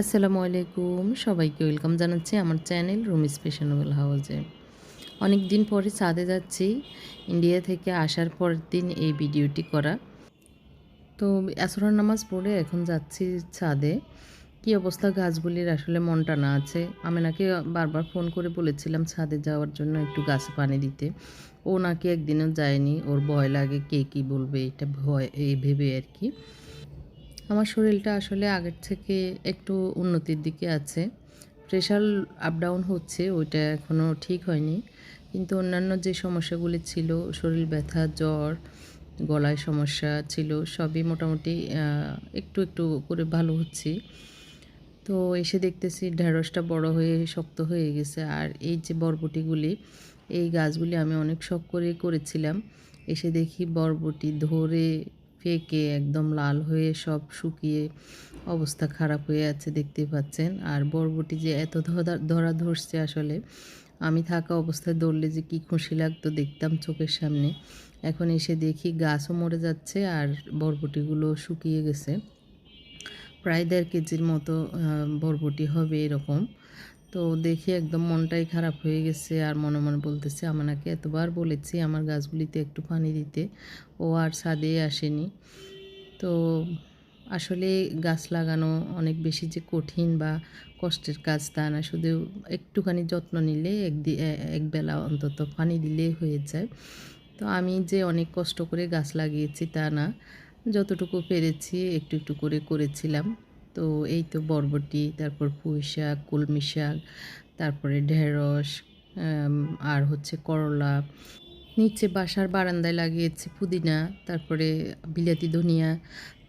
আসসালামু আলাইকুম। সবাইকে ওয়েলকাম জানাচ্ছি আমার চ্যানেল রুমি স্পেশানেবল হাউসে অনেক দিন পরে ছাদে যাচ্ছি, ইন্ডিয়া থেকে আসার পরের দিন এই ভিডিওটি করা। তো আসরের নামাজ পড়ে এখন যাচ্ছি ছাদে। কি অবস্থা গাছগুলির? আসলে মন টানা আছে। আমি নাকি বারবার ফোন করে বলেছিলাম ছাদে যাওয়ার জন্য একটু গাছে পানি দিতে। ও নাকি একদিনও যায়নি। ওর ভয় লাগে কে কী বলবে, এটা ভয়, এই ভেবে আর কি। আমার শরীরটা আসলে আগের থেকে একটু উন্নতির দিকে আছে। প্রেশার আপ ডাউন হচ্ছে, ওইটা এখনও ঠিক হয়নি। কিন্তু অন্যান্য যে সমস্যাগুলি ছিল, শরীর ব্যথা, জ্বর, গলায় সমস্যা ছিল, সবই মোটামুটি একটু একটু করে ভালো হচ্ছে। তো এসে দেখতেছি ঢেঁড়সটা বড় হয়ে শক্ত হয়ে গেছে। আর এই যে বরবটিগুলি, এই গাছগুলি আমি অনেক শখ করে করেছিলাম। এসে দেখি বরবটি ধরে ফেকে একদম লাল হয়ে সব শুকিয়ে অবস্থা খারাপ হয়ে আছে দেখতে পাচ্ছেন। আর বরবটি যে এত ধরা ধরা ধরছে আসলে, আমি থাকা অবস্থায় দৌড়লে যে কী খুশি লাগতো দেখতাম চোখের সামনে। এখন এসে দেখি গাছও মরে যাচ্ছে আর বরবটিগুলো শুকিয়ে গেছে। প্রায় দেড় কেজির মতো বরবটি হবে এরকম। তো দেখি একদম মনটাই খারাপ হয়ে গেছে আর মনে মনে বলতেছে আমাকে এতবার বলেছি আমার গাছগুলিতে একটু পানি দিতে। ও আর ছাদে আসেনি। তো আসলে গাছ লাগানো অনেক বেশি যে কঠিন বা কষ্টের কাজ তা না, শুধু একটুখানি যত্ন নিলে একদি একবেলা অন্তত পানি দিলেই হয়ে যায়। তো আমি যে অনেক কষ্ট করে গাছ লাগিয়েছি তা না, যতটুকু পেরেছি একটু একটু করে করেছিলাম। তো এই তো বরবটি তারপর পুঁই শাক কলমি শাক তারপরে ঢেঁড়স আর হচ্ছে করলা নিচে বাসার বারান্দায় লাগিয়েছি পুদিনা, তারপরে বিলাতি ধনিয়া,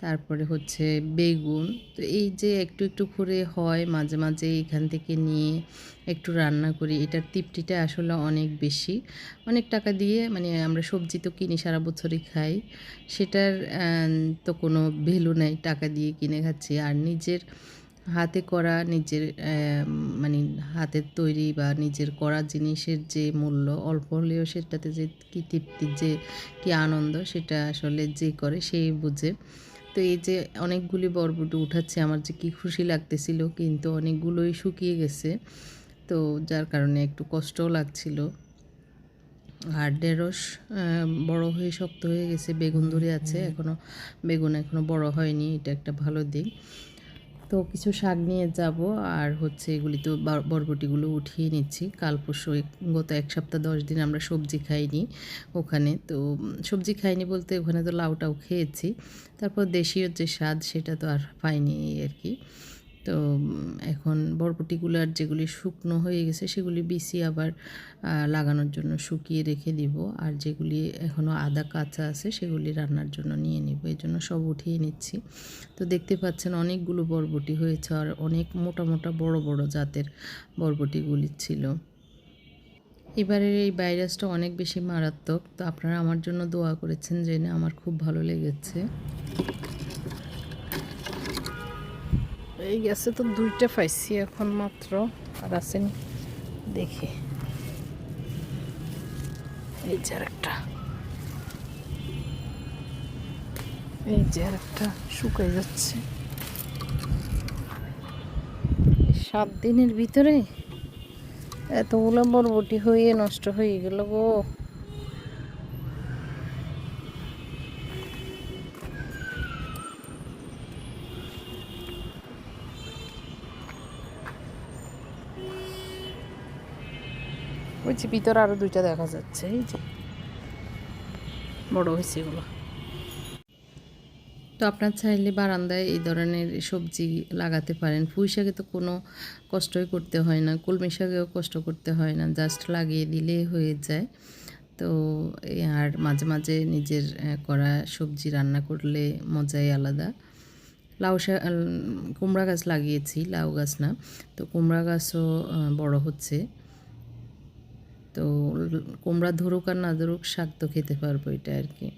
তারপরে হচ্ছে বেগুন। তো এই যে একটু একটু করে হয়, মাঝে মাঝে এখান থেকে নিয়ে একটু রান্না করি, এটার তৃপ্তিটা আসলে অনেক বেশি। অনেক টাকা দিয়ে মানে আমরা সবজি তো কিনি, সারা বছরই খাই, সেটার তো কোনো ভ্যালু নেই, টাকা দিয়ে কিনে খাচ্ছি। আর নিজের হাতে করা নিজের মানে হাতের তৈরি বা নিজের করা জিনিসের যে মূল্য অল্প হলেও সেটাতে যে কী তৃপ্তি যে কী আনন্দ সেটা আসলে যে করে সেই বুঝে। তো এই যে অনেকগুলি বরবটি উঠাচ্ছে আমার যে কী খুশি লাগতেছিল কিন্তু অনেকগুলোই শুকিয়ে গেছে। তো যার কারণে একটু কষ্টও লাগছিল। আর ঢেঁড়স বড় হয়ে শক্ত হয়ে গেছে বেগুন ধরে আছে এখনও বেগুন এখনও বড় হয়নি এটা একটা ভালো দিক। তো কিছু শাক নিয়ে যাব আর হচ্ছে এগুলি তো বরবটিগুলো উঠিয়ে নিচ্ছি। কাল পরশু গত এক সপ্তাহ দশ দিন আমরা সবজি খাইনি ওখানে। তো সবজি খাইনি বলতে ওখানে তো লাউটাও খেয়েছি। তারপর দেশীয় যে স্বাদ সেটা তো আর পাইনি আর কি। তো এখন বরবটিগুলো আর যেগুলি শুকনো হয়ে গেছে সেগুলি বিসি আবার লাগানোর জন্য শুকিয়ে রেখে দিব। আর যেগুলি এখনও আদা কাঁচা আছে সেগুলি রান্নার জন্য নিয়ে নিব। এই জন্য সব উঠিয়ে নিচ্ছি। তো দেখতে পাচ্ছেন অনেকগুলো বরবটি হয়েছে আর অনেক মোটা মোটা বড় বড় জাতের বরবটিগুলি ছিল। এবারের এই ভাইরাসটা অনেক বেশি মারাত্মক। তো আপনারা আমার জন্য দোয়া করেছেন জেনে আমার খুব ভালো লেগেছে। এই গেছে তো দুইটা পাইছি এখন মাত্র। আর আছেন দেখি। এই যে একটা এই যে একটা শুকাই যাচ্ছে। সাত দিনের ভিতরে এতগুলো বরবটি হয়ে নষ্ট হয়ে গেল গো। যে ভিতরে আরও দুইটা দেখা যাচ্ছে, এই যে। বড় হয়েছে এগুলো। তো আপনার চাইলে বারান্দায় এই ধরনের সবজি লাগাতে পারেন। পুঁই শাকে তো কোনো কষ্টই করতে হয় না, কলমি শাকেও কষ্ট করতে হয় না, জাস্ট লাগিয়ে দিলে হয়ে যায়। তো আর মাঝে মাঝে নিজের করা সবজি রান্না করলে মজাই আলাদা। লাউ শাক কুমড়া গাছ লাগিয়েছি, লাউ গাছ না। তো কুমড়া গাছও বড় হচ্ছে। তো কুমড়া ধরুক আর না ধরুক, শাক তো খেতে পারব এটা আর কি।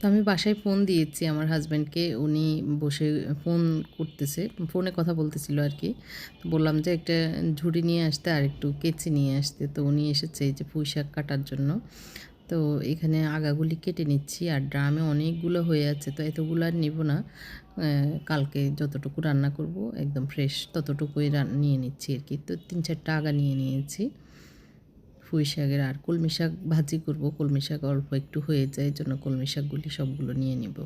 তো আমি বাসায় ফোন দিয়েছি আমার হাজব্যান্ডকে, উনি বসে ফোন করতেছে, ফোনে কথা বলতেছিল আর কি। তো বললাম যে একটা ঝুড়ি নিয়ে আসতে আর একটু কেচি নিয়ে আসতে। তো উনি এসেছে এই যে পুঁই শাক কাটার জন্য। তো এখানে আগাগুলি কেটে নিচ্ছি আর ড্রামে অনেকগুলো হয়ে আছে, তো এতগুলো আর নিব না। কালকে যতটুকু রান্না করব, একদম ফ্রেশ ততটুকুই রান- নিয়ে নিচ্ছি আর কি। তো তিন চারটা আগা নিয়ে নিয়েছি। পুঁই শাকের আর কলমি শাক ভাজি করব। কলমি শাক অল্প একটু হয়ে যায়, এই জন্য কলমি শাকগুলি সবগুলো নিয়ে নিব।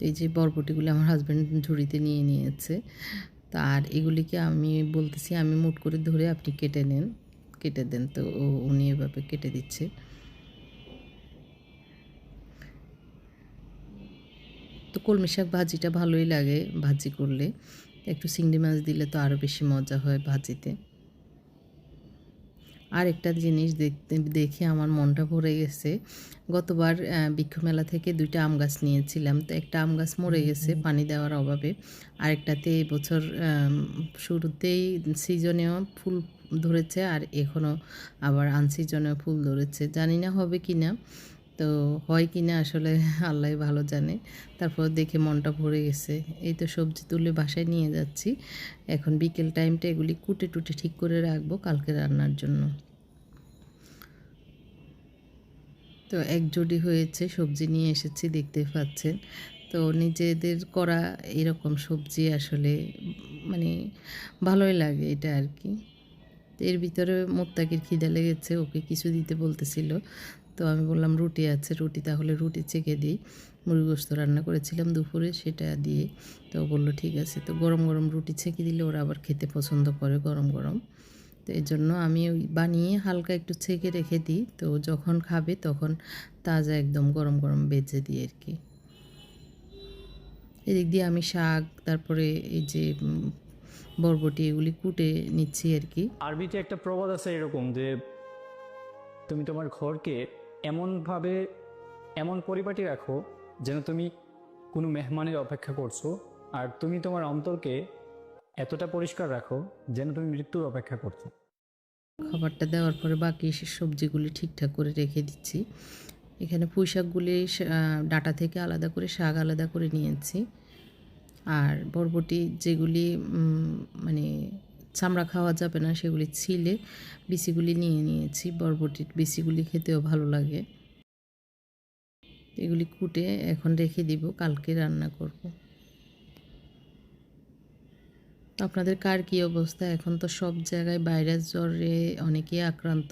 এই যে বরবটিগুলি আমার হাজব্যান্ড ঝুড়িতে নিয়ে নিয়েছে। তা আর এগুলিকে আমি বলতেছি, আমি মুট করে ধরে আপনি কেটে নেন, কেটে দেন। তো ও- উনি এভাবে কেটে দিচ্ছে। তো কলমি শাক ভাজিটা ভালোই লাগে ভাজি করলে। একটু চিংড়ি মাছ দিলে তো আরও বেশি মজা হয় ভাজিতে। আর একটা জিনিস দেখতে দেখে আমার মনটা ভরে গেছে। গতবার বৃক্ষমেলা থেকে দুইটা আম গাছ নিয়েছিলাম। তো একটা আম গাছ মরে গেছে পানি দেওয়ার অভাবে। আরেকটাতে এবছর বছর শুরুতেই সিজনেও ফুল ধরেছে আর এখনও আবার আনসিজনেও ফুল ধরেছে। জানি না হবে কি না তো হয় কি না আসলে আল্লাহ ভালো জানে। তারপর দেখে মনটা ভরে গেছে। এই তো সবজি তুলে বাসায় নিয়ে যাচ্ছি। এখন বিকেল টাইমটা এগুলি কুটে টুটে ঠিক করে রাখব কালকে রান্নার জন্য। তো এক জোড়ি হয়েছে, সবজি নিয়ে এসেছি, দেখতে পাচ্ছেন। তো নিজেদের করা এরকম সবজি আসলে মানে ভালোই লাগে এটা আর কি। এর ভিতরে মোত্তাকির খিদে লেগেছে, ওকে কিছু দিতে বলতেছিল। তো আমি বললাম, রুটি আছে, রুটি তাহলে রুটি চেকে দিই। মুরগি গোস্ত রান্না করেছিলাম দুপুরে, সেটা দিয়ে। তো বলল, ঠিক আছে। তো গরম গরম রুটি ছেঁকে দিলে ওরা আবার খেতে পছন্দ করে গরম গরম। তো এই জন্য আমি ওই বানিয়ে হালকা একটু ছেঁকে রেখে দিই। তো যখন খাবে তখন তাজা একদম গরম গরম বেজে দিই আর কি। এদিক দিয়ে আমি শাক, তারপরে এই যে বরবটি এগুলি কুটে নিচ্ছি আর কি। আরবিতে একটা প্রবাদ আছে এরকম যে, তুমি তোমার ঘরকে এমনভাবে এমন পরিপাটি রাখো যেন তুমি কোনো মেহমানের অপেক্ষা করছ। আর তুমি তোমার অন্তরকে এতটা পরিষ্কার রাখো যেন তুমি মৃত্যুর অপেক্ষা করছ। খাবারটা দেওয়ার পরে বাকি সবজিগুলি ঠিকঠাক করে রেখে দিচ্ছি। এখানে পুঁই শাকগুলি ডাঁটা থেকে আলাদা করে শাক আলাদা করে নিয়েছি আর বরবটি যেগুলি মানে চামড়া খাওয়া যাবে না, সেগুলি ছিলে বিচিগুলি নিয়ে নিয়েছি, বরবটির বিচিগুলি খেতেও ভালো লাগে। এগুলি কুটে এখন রেখে দিব, কালকে রান্না করব। আপনাদের কার কী অবস্থা? এখন তো সব জায়গায় ভাইরাস জ্বরে অনেকেই আক্রান্ত।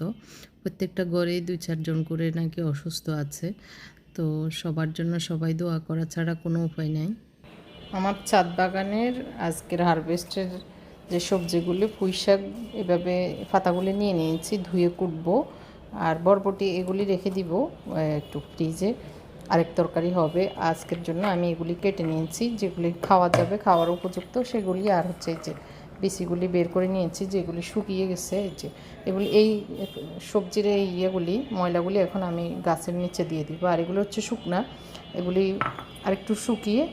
প্রত্যেকটা ঘরেই দুই চারজন করে নাকি অসুস্থ আছে। তো সবার জন্য সবাই দোয়া করা ছাড়া কোনো উপায় নাই। আমার ছাদ বাগানের আজকের হারভেস্টের যে সবজিগুলি পুঁই শাক, এভাবে পাতাগুলি নিয়ে নিয়েছি, ধুয়ে কুটবো। আর বরবটি এগুলি রেখে দিব একটু ফ্রিজে। আরেক তরকারি হবে। আজকের জন্য আমি এগুলি কেটে নিয়েছি, যেগুলি খাওয়া যাবে, খাওয়ার উপযুক্ত, সেগুলি আর হচ্ছে এই যে বিচিগুলি বের করে নিয়েছি, যেগুলি শুকিয়ে গেছে, এই যে এগুলি, এই সবজির এই ইয়েগুলি, ময়লাগুলি এখন আমি গাছের নিচে দিয়ে দিব। আর এগুলো হচ্ছে শুকনা, এগুলি আরেকটু শুকিয়ে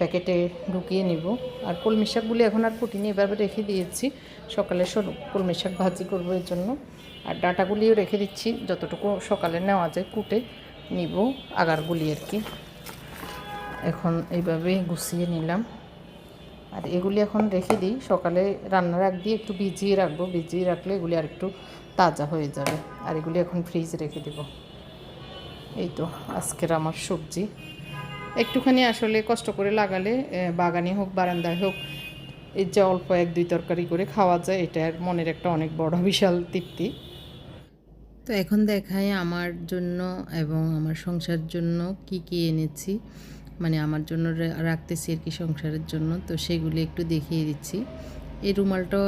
প্যাকেটে ঢুকিয়ে নিব। আর কলমি শাকগুলি এখন আর কুটিনি এভাবে রেখে দিয়েছি। সকালে সর- কলমি শাক ভাজি করব এর জন্য। আর ডাটাগুলিও রেখে দিচ্ছি, যতটুকু সকালে নেওয়া যায় কুটে নিব আগারগুলি আর কি। এখন এইভাবে গুছিয়ে নিলাম। আর এগুলি এখন রেখে দিই, সকালে রান্নার আগ দিয়ে একটু ভিজিয়ে রাখব। ভিজিয়ে রাখলে এগুলি আর একটু তাজা হয়ে যাবে। আর এগুলি এখন ফ্রিজ রেখে দেব। এই তো, আজকের আমার সবজি। একটুখানি আসলে কষ্ট করে লাগালে বাগানে হোক, বারান্দায় হোক এর যে অল্প এক, দুই তরকারি করে খাওয়া যায় এটার মনের একটা অনেক বড় বিশাল তৃপ্তি। তো এখন দেখাই আমার জন্য এবং আমার সংসার জন্য কি কি এনেছি। মানে আমার জন্য রাখতেছি আর কি সংসারের জন্য, তো সেগুলি একটু দেখিয়ে দিচ্ছি। এই রুমালটা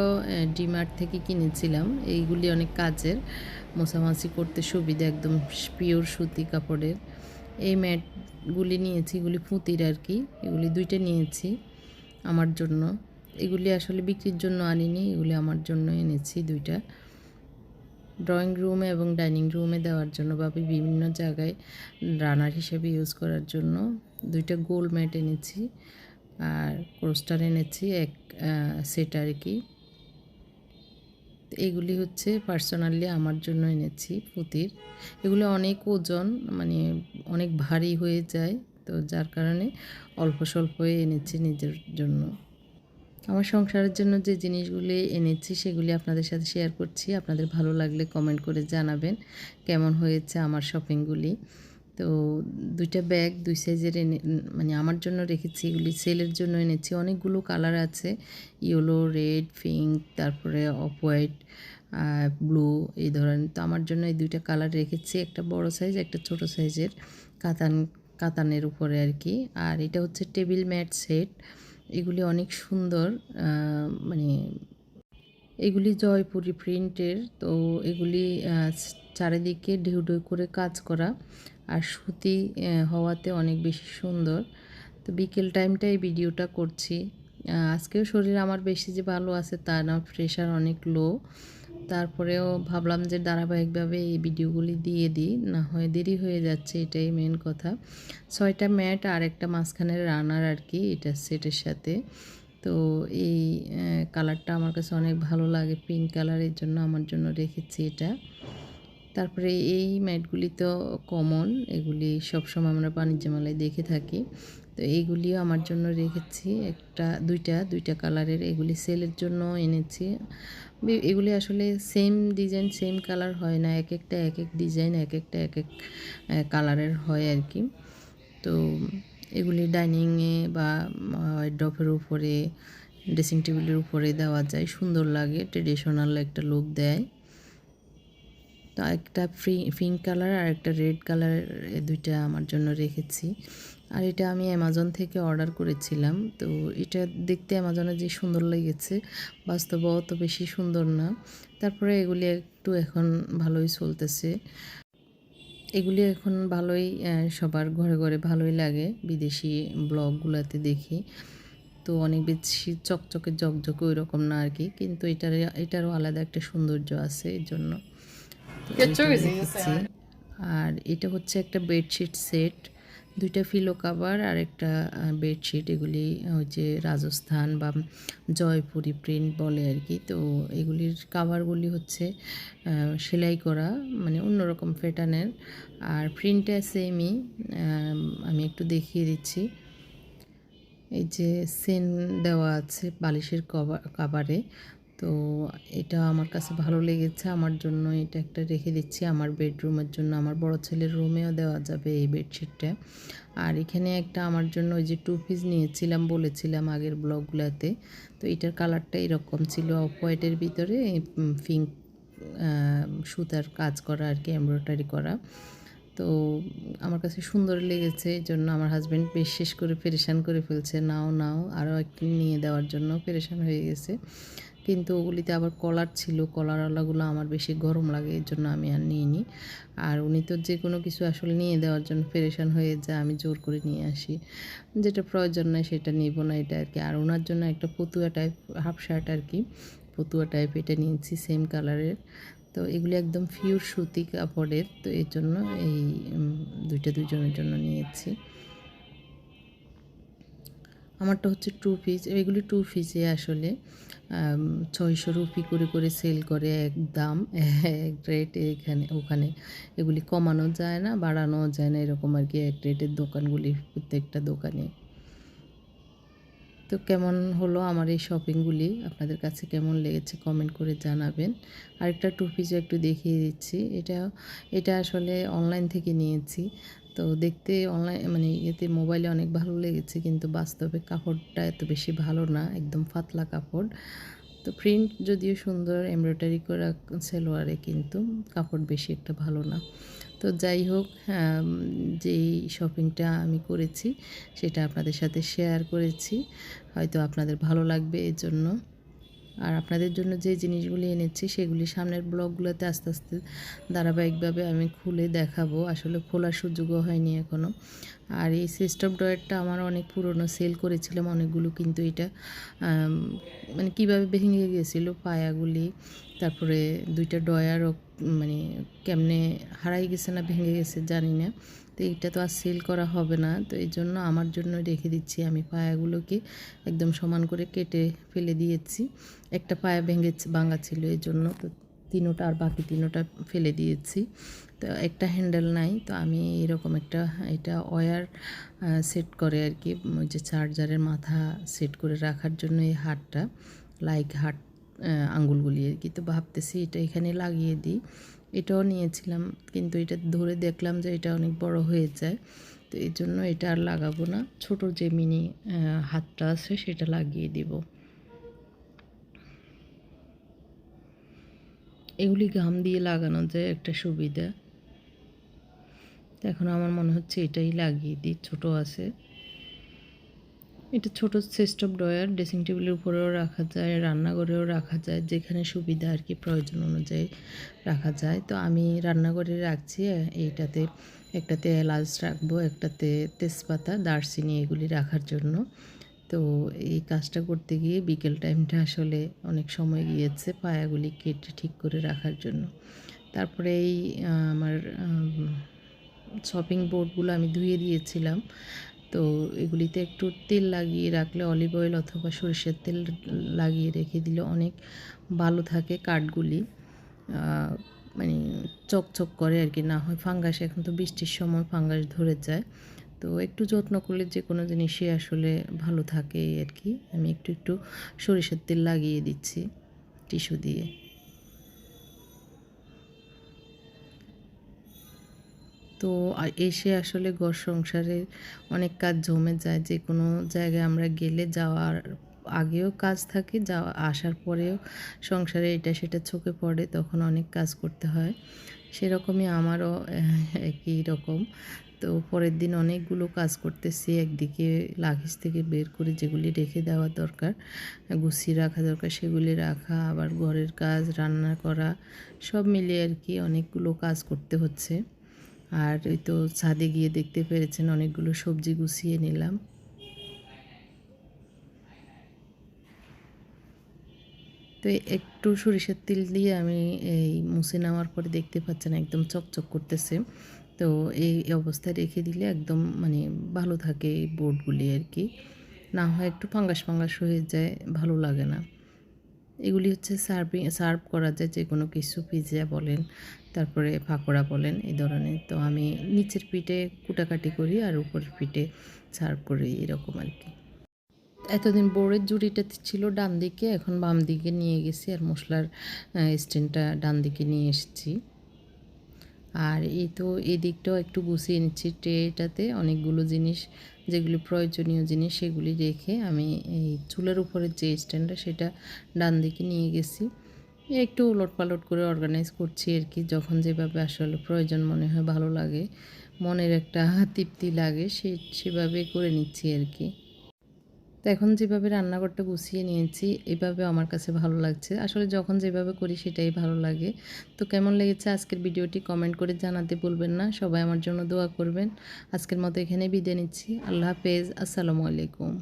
ডিমার্ট থেকে কিনেছিলাম, এইগুলি অনেক কাজের, মোছামাছি করতে সুবিধা, একদম পিওর সুতি কাপড়ের। এই ম্যাটগুলি নিয়েছি, এগুলি পুঁতির আর কি, এগুলি দুইটা নিয়েছি আমার জন্য। এগুলি আসলে বিক্রির জন্য আনিনি, এগুলি আমার জন্য এনেছি দুইটা। ড্রয়িং রুমে এবং ডাইনিং রুমে দেওয়ার জন্য বা বিভিন্ন জায়গায় রানার হিসেবে ইউজ করার জন্য দুইটা গোল ম্যাট এনেছি আর কোস্টার এনেছি, এক সেট আর কি। এগুলি হচ্ছে পার্সোনালি আমার জন্য এনেছি পুঁতির। এগুলো অনেক ওজন মানে অনেক ভারী হয়ে যায়, তো যার কারণে অল্প স্বল্পই এনেছি নিজের জন্য। আমার সংসারের জন্য যে জিনিসগুলি এনেছি সেগুলি আপনাদের সাথে শেয়ার করছি। আপনাদের ভালো লাগলে কমেন্ট করে জানাবেন, কেমন হয়েছে আমার শপিংগুলি তো দুইটা ব্যাগ দুই সাইজের এনে মানে আমার জন্য রেখেছি, এগুলি সেলের জন্য এনেছি। অনেকগুলো কালার আছে। ইয়েলো রেড পিঙ্ক তারপরে অফ হোয়াইট ব্লু এই ধরনের। তো আমার জন্য এই দুইটা কালার রেখেছি। একটা বড় সাইজ একটা ছোট সাইজের কাতান, কাতানের উপরে আর কি আর এটা হচ্ছে টেবিল ম্যাট সেট এগুলি অনেক সুন্দর মানে এগুলি জয়পুরি প্রিন্টের তো এগুলি চারিদিকে ঢেউ ঢেউ করে কাজ করা। আর সুতি হওয়াতে অনেক বেশি সুন্দর। তো বিকেল টাইমটা এই ভিডিওটা করছি। আজকেও শরীর আমার বেশি যে ভালো আছে তা না প্রেশার অনেক লো তারপরেও ভাবলাম যে ধারাবাহিকভাবে এই ভিডিওগুলি দিয়ে দিই, না হয় দেরি হয়ে যাচ্ছে, এটাই মেন কথা। ছয়টা ম্যাট আর একটা মাঝখানের রানার আর কি, এটা সেটের সাথে। তো এই কালারটা আমার কাছে অনেক ভালো লাগে পিঙ্ক কালারের জন্য আমার জন্য রেখেছি এটা। তারপরে এই ম্যাটগুলি তো কমন এগুলি সবসময় আমরা বাণিজ্য মেলায় দেখে থাকি। তো এইগুলিও আমার জন্য রেখেছি, একটা, দুইটা দুইটা কালারের এগুলি সেলের জন্য এনেছি। এগুলি আসলে সেম ডিজাইন সেম কালার হয় না এক একটা এক এক ডিজাইন এক একটা এক এক কালারের হয় আর কি তো এগুলি ডাইনিংয়ে বা ড্রপের উপরে ড্রেসিং টেবিলের উপরে দেওয়া যায়, সুন্দর লাগে ট্রেডিশনাল একটা লুক দেয়। একটা ফ্রি পিঙ্ক কালার আর একটা রেড কালার দুইটা আমার জন্য রেখেছি। আর এটা আমি অ্যামাজন থেকে অর্ডার করেছিলাম। তো এটা দেখতে অ্যামাজনে যে সুন্দর লেগেছে বাস্তব অত বেশি সুন্দর না। তারপরে এগুলি একটু এখন ভালোই চলতেছে। এগুলি এখন ভালোই সবার ঘরে ঘরে ভালোই লাগে। বিদেশি ব্লগগুলোতে দেখি। তো অনেক বেশি চকচকে জকজকে ওই রকম না আর কি। কিন্তু এটার, এটারও আলাদা একটা সৌন্দর্য আছে এই জন্য। আর এটা হচ্ছে একটা বেডশিট সেট দুইটা ফিলো কাভার আর একটা বেডশিট এগুলি ওই যে রাজস্থান বা জয়পুরি প্রিন্ট বলে আর কি। তো এগুলির কাভারগুলি হচ্ছে সেলাই করা মানে অন্যরকম প্যাটার্নের আর প্রিন্টটা সেমই আমি একটু দেখিয়ে দিচ্ছি। এই যে সেন দেওয়া আছে বালিশের কভার কাভারে তো এটা আমার কাছে ভালো লেগেছে। আমার জন্য এটা একটা রেখে দিচ্ছি। আমার বেডরুমের জন্য আমার বড় ছেলের রুমেও দেওয়া যাবে এই বেডশিটটা। আর এখানে একটা আমার জন্য ওই যে টু পিস নিয়েছিলাম বলেছিলাম আগের ব্লগগুলোতে। তো এটার কালারটা এরকম ছিল অফ হোয়াইটের ভিতরে পিঙ্ক সুতার কাজ করা আর কি এমব্রয়ডারি করা। তো আমার কাছে সুন্দর লেগেছে। এই জন্য আমার হাজব্যান্ড বেশ শেষ করে পেরেশান করে ফেলছে। নাও নাও, আরও একটি নিয়ে দেওয়ার জন্য পেরেশান হয়ে গেছে। কিন্তু ওগুলিতে আবার কলার ছিল। কলারওয়ালাগুলো আমার বেশি গরম লাগে, এর জন্য আমি আর নিইনি। আর উনি তো যে কোনো কিছু আসলে নিয়ে দেওয়ার জন্য পেরেশান হয়ে যায়, আমি জোর করে নিয়ে আসি। যেটা প্রয়োজন নয় সেটা নিব না এটা আর কি আর ওনার জন্য একটা পতুয়া টাইপ হাফ শার্ট আর কি পতুয়া টাইপ এটা নিয়েছি সেম কালারের তো এগুলি একদম পিওর সুতি কাপড়ের, তো এর জন্য এই দুইটা দুইজনের জন্য নিয়েছি। আমারটা হচ্ছে টু পিস এগুলি টু পিসে আসলে। ছয়শো রুপি করে করে সেল করে এক দাম, এক রেট এখানে, ওখানে। এগুলি কমানো যায় না বাড়ানো যায় না, এরকম আর কি এক রেটের দোকানগুলি, প্রত্যেকটা দোকানে। তো কেমন হলো আমার এই শপিংগুলি আপনাদের কাছে কেমন লেগেছে কমেন্ট করে জানাবেন। আরেকটা টু পিসও একটু দেখিয়ে দিচ্ছি। এটা এটা আসলে অনলাইন থেকে নিয়েছি। তো দেখতে অনলাইন মানে এতে মোবাইলে অনেক ভালো লেগেছে, কিন্তু বাস্তবে কাপড়টা এত বেশি ভালো না, একদম পাতলা কাপড়। তো প্রিন্ট যদিও সুন্দর এমব্রয়ডারি করা সেলোয়ারে কিন্তু কাপড় বেশি একটা ভালো না। তো যাই হোক যেই শপিংটা আমি করেছি, সেটা আপনাদের সাথে শেয়ার করেছি। হয়তো আপনাদের ভালো লাগবে এর জন্য আর আপনাদের জন্য যে জিনিসগুলি এনেছি সেগুলি সামনের ব্লগগুলোতে আস্তে আস্তে ধারাবাহিকভাবে আমি খুলে দেখাবো। আসলে খোলার সুযোগও হয়নি এখনও আর এই সিস্টেম ড্রয়ারটা আমার অনেক পুরনো সেল করেছিলাম অনেকগুলো কিন্তু এটা মানে কীভাবে ভেঙে গেছিল পায়াগুলি, তারপরে দুইটা ডয়ারও মানে কেমনে হারাই গেছে না ভেঙে গেছে জানি না। তো এইটা তো আর সেল করা হবে না। তো এই জন্য আমার জন্য রেখে দিচ্ছি। আমি পায়াগুলোকে একদম সমান করে কেটে ফেলে দিয়েছি। একটা পায়া ভেঙে ভাঙা ছিল এই জন্য। তো তিনোটা আর বাকি তিনোটা ফেলে দিয়েছি। তো একটা হ্যান্ডেল নাই। তো আমি এরকম একটা, এটা ওয়ার সেট করে আর কি যে চার্জারের মাথা সেট করে রাখার জন্য এই হাটটা লাইক হাট আঙ্গুলগুলি আর কি। তো ভাবতেছি এটা এখানে লাগিয়ে দিই। এটাও নিয়েছিলাম, কিন্তু এটা ধরে দেখলাম যে এটা অনেক বড় হয়ে যায়। তো এই জন্য এটা আর লাগাবো না। ছোট যে মিনি হাতটা আছে সেটা লাগিয়ে দিব। এগুলি গাম দিয়ে লাগানো যায় একটা সুবিধা। এখন আমার মনে হচ্ছে এটাই লাগিয়ে দিই, ছোট আছে। এটা ছোট সিস্টেম ড্রয়ার, ড্রেসিং টেবিলের উপরেও রাখা যায়, রান্নাঘরেও রাখা যায়, যেখানে সুবিধা আর কি প্রয়োজন অনুযায়ী রাখা যায়। তো আমি রান্নাঘরে রাখছি, এইটাতে একটাতে এলাচ রাখব একটাতে তেজপাতা, দারচিনি এগুলি রাখার জন্য। তো এই কাজটা করতে গিয়ে বিকেল টাইমটা আসলে অনেক সময় গিয়েছে পায়াগুলি কেটে ঠিক করে রাখার জন্য। তারপরে এই আমার শপিং বোর্ডগুলো আমি ধুয়ে দিয়েছিলাম। তো এগুলিতে একটু তেল লাগিয়ে রাখলে অলিভ অয়েল অথবা সরিষার তেল লাগিয়ে রেখে দিলে অনেক ভালো থাকে কাঠগুলি। মানে চকচক করে আর কি, না হয় ফাঙ্গাস, এখন তো বৃষ্টির সময় ফাঙ্গাস ধরে যায়। তো একটু যত্ন করলে যে কোনো জিনিসই আসলে ভালো থাকে আর কি। আমি একটু একটু সরিষার তেল লাগিয়ে দিচ্ছি টিস্যু দিয়ে। তো এসে আসলে ঘর সংসারে অনেক কাজ জমে যায়। যে কোনো জায়গায় আমরা গেলে যাওয়ার আগেও কাজ থাকে, যাওয়া, আসার পরেও সংসারে এটা সেটা চোখে পড়ে, তখন অনেক কাজ করতে হয়। সেরকমই আমারও একই রকম। তো পরের দিন অনেকগুলো কাজ করতেছি, একদিকে লাগেজ থেকে বের করে যেগুলি রেখে দেওয়া দরকার, গুছিয়ে রাখা দরকার, সেগুলি রাখা, আবার ঘরের কাজ, রান্না করা, সব মিলিয়ে আর কি অনেকগুলো কাজ করতে হচ্ছে। আর ওই তো ছাদে গিয়ে দেখতে পেরেছেন অনেকগুলো সবজি গুছিয়ে নিলাম। তো একটু সরিষার তেল দিয়ে আমি এই মুছে নেওয়ার পরে দেখতে পাচ্ছেন একদম চকচক করতেছে। তো এই অবস্থায় রেখে দিলে একদম মানে ভালো থাকে এই বোর্ডগুলি আর কি। না হয় একটু ফাঙ্গাস ফাঙ্গাস হয়ে যায়, ভালো লাগে না। এগুলি হচ্ছে সার্ভিং, সার্ভ করা যায় যে কোনো কিছু পিজা বলেন তারপরে পাকোড়া বলেন, এই ধরনের। তো আমি নিচের পিঠে কুটাকাটি করি আর উপরের পিঠে সার্ভ করি, এরকম আর কি। এতদিন বোর্ডের জুড়িটা ছিল ডান দিকে, এখন বাম দিকে নিয়ে গেছি আর মশলার স্ট্যান্ডটা ডান দিকে নিয়ে এসেছি। আর এই তো এই দিকটাও একটু গুছিয়ে নিচ্ছি ট্রেটাতে। অনেকগুলো জিনিস, যেগুলি প্রয়োজনীয় জিনিস, সেগুলি রেখে আমি এই চুলের উপরে যে স্ট্যান্ডটা, সেটা ডান দিকে নিয়ে গেছি। একটু উলট পালট করে অর্গানাইজ করছি আর কি। যখন যেভাবে আসলে প্রয়োজন মনে হয় ভালো লাগে, মনের একটা তৃপ্তি লাগে, সে, সেভাবে করে নিচ্ছি আর কি। তো এখন যেভাবে রান্নাঘরটা গুছিয়ে নিয়েছি, এভাবে আমার কাছে ভালো লাগছে। আসলে যখন যেভাবে করি সেটাই ভালো লাগে। তো কেমন লেগেছে আজকের ভিডিওটি কমেন্ট করে জানাতে বলবেন না। সবাই আমার জন্য দোয়া করবেন। আজকের মতো এখানে বিদায় নিচ্ছি। আল্লাহ হাফেজ। আসসালামু আলাইকুম।